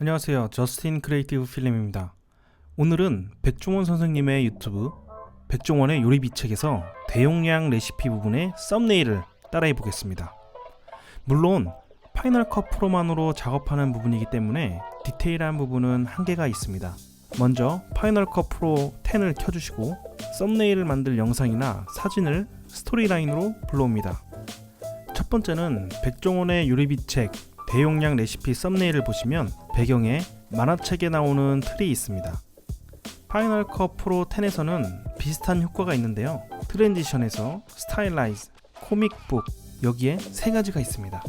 안녕하세요. 저스틴 크리에이티브 필름입니다. 오늘은 백종원 선생님의 유튜브 백종원의 요리 비 책에서 대용량 레시피 부분의 썸네일을 따라해 보겠습니다. 물론 파이널 컷 프로만으로 작업하는 부분이기 때문에 디테일한 부분은 한계가 있습니다. 먼저 파이널 컷 프로 10을 켜주시고 썸네일을 만들 영상이나 사진을 스토리라인으로 불러옵니다. 첫 번째는 백종원의 요리 비 책 대용량 레시피 썸네일을 보시면 배경에 만화책에 나오는 틀이 있습니다. 파이널 컷 프로 10에서는 비슷한 효과가 있는데요. 트랜지션에서 스타일라이즈, 코믹북 여기에 세 가지가 있습니다.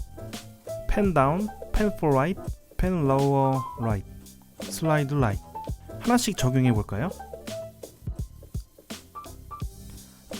펜 다운, 펜 포 라이트, 펜 로어 라이트, 슬라이드 라이트 하나씩 적용해 볼까요?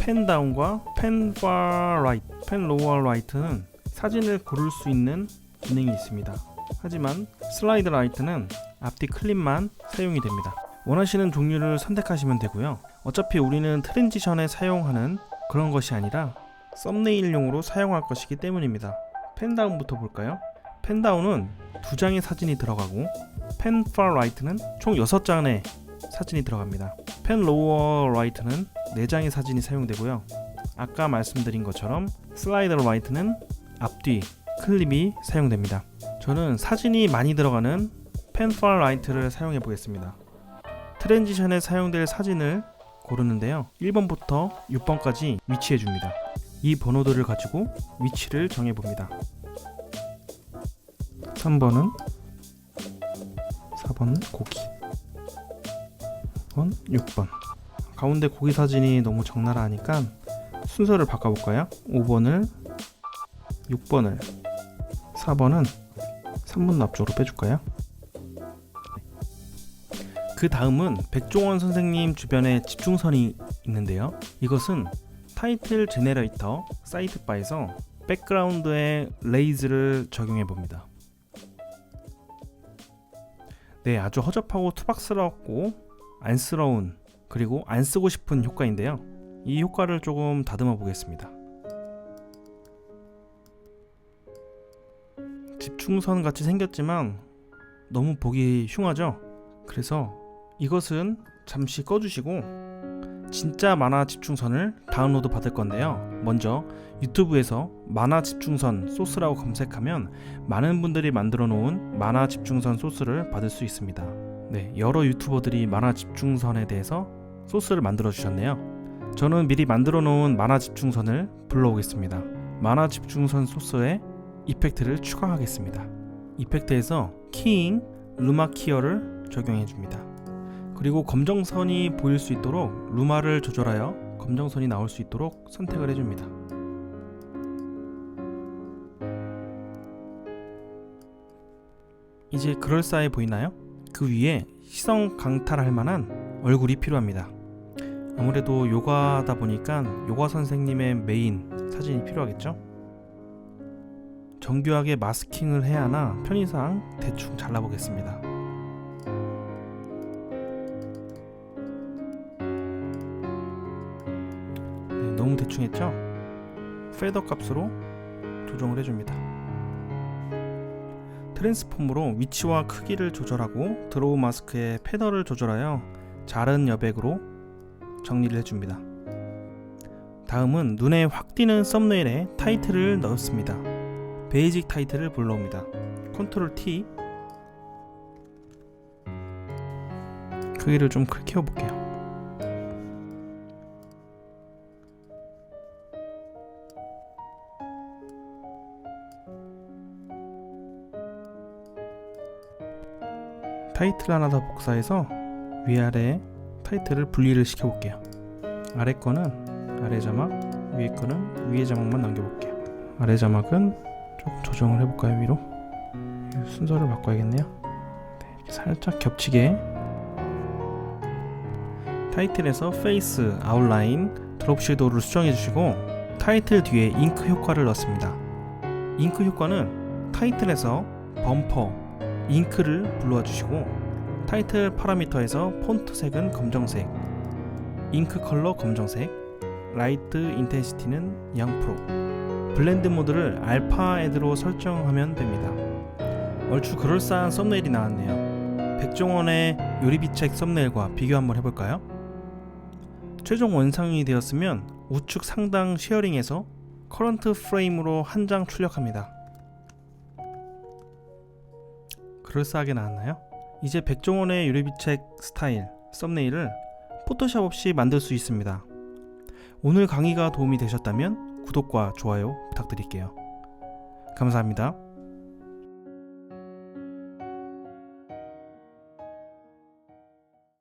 펜 다운과 펜 파 라이트, 펜 로어 라이트는 사진을 고를 수 있는 기능이 있습니다. 하지만 슬라이드 라이트는 앞뒤 클립만 사용이 됩니다. 원하시는 종류를 선택하시면 되고요. 어차피 우리는 트랜지션에 사용하는 그런 것이 아니라 썸네일용으로 사용할 것이기 때문입니다. 펜다운부터 볼까요? 펜다운은 두 장의 사진이 들어가고 펜파 라이트는 총 6장의 사진이 들어갑니다. 펜 로어 라이트는 4장의 사진이 사용되고요. 아까 말씀드린 것처럼 슬라이더 라이트는 앞뒤 클립이 사용됩니다. 저는 사진이 많이 들어가는 펜파 라이트를 사용해 보겠습니다. 트랜지션에 사용될 사진을 고르는데요. 1번부터 6번까지 위치해 줍니다. 이 번호들을 가지고 위치를 정해 봅니다. 3번은 4번은 고기 5번 6번 가운데 고기 사진이 너무 적나라 하니까 순서를 바꿔볼까요? 5번을 6번을 4번은 3번 앞쪽으로 빼줄까요? 그 다음은 백종원 선생님 주변에 집중선이 있는데요. 이것은 타이틀 제네레이터 사이트바에서 백그라운드에 레이즈를 적용해 봅니다. 네, 아주 허접하고 투박스럽고 안쓰러운 그리고 안 쓰고 싶은 효과인데요. 이 효과를 조금 다듬어 보겠습니다. 집중선 같이 생겼지만 너무 보기 흉하죠? 그래서 이것은 잠시 꺼주시고 진짜 만화 집중선을 다운로드 받을 건데요. 먼저 유튜브에서 만화 집중선 소스라고 검색하면 많은 분들이 만들어 놓은 만화 집중선 소스를 받을 수 있습니다. 네, 여러 유튜버들이 만화 집중선에 대해서 소스를 만들어 주셨네요. 저는 미리 만들어 놓은 만화 집중선을 불러오겠습니다. 만화 집중선 소스에 이펙트를 추가하겠습니다. 이펙트에서 키잉 루마 키어를 적용해 줍니다. 그리고 검정선이 보일 수 있도록 루마를 조절하여 검정선이 나올 수 있도록 선택을 해줍니다. 이제 그럴싸해 보이나요? 그 위에 시선 강탈할 만한 얼굴이 필요합니다. 아무래도 요가다 보니까 요가 선생님의 메인 사진이 필요하겠죠? 정교하게 마스킹을 해야 하나 편의상 대충 잘라보겠습니다. 네, 너무 대충 했죠? 페더 값으로 조정을 해줍니다. 트랜스폼으로 위치와 크기를 조절하고 드로우 마스크의 패널을 조절하여 자른 여백으로 정리를 해줍니다. 다음은 눈에 확 띄는 썸네일에 타이틀을 넣습니다. 베이직 타이틀을 불러옵니다. 컨트롤 T 크기를 좀 크게 키워볼게요. 타이틀 하나 더 복사해서 위아래 타이틀을 분리를 시켜볼게요. 아래 거는 아래 자막, 위에 거는 위에 자막만 남겨볼게요. 아래 자막은 조금 조정을 해볼까요 위로? 순서를 바꿔야겠네요. 네, 이렇게 살짝 겹치게 타이틀에서 페이스, 아웃라인, 드롭 섀도우를 수정해 주시고 타이틀 뒤에 잉크 효과를 넣습니다. 잉크 효과는 타이틀에서 범퍼, 잉크를 불러와 주시고 타이틀 파라미터에서 폰트 색은 검정색, 잉크 컬러 검정색, 라이트 인텐시티는 0%, 블렌드 모드를 알파 애드로 설정하면 됩니다. 얼추 그럴싸한 썸네일이 나왔네요. 백종원의 요리비책 썸네일과 비교 한번 해볼까요? 최종 완성이 되었으면 우측 상단 쉐어링에서 커런트 프레임으로 한 장 출력합니다. 그럴싸하게 나왔나요? 이제 백종원의 요리비책 스타일 썸네일을 포토샵 없이 만들 수 있습니다. 오늘 강의가 도움이 되셨다면 구독과 좋아요 부탁드릴게요. 감사합니다.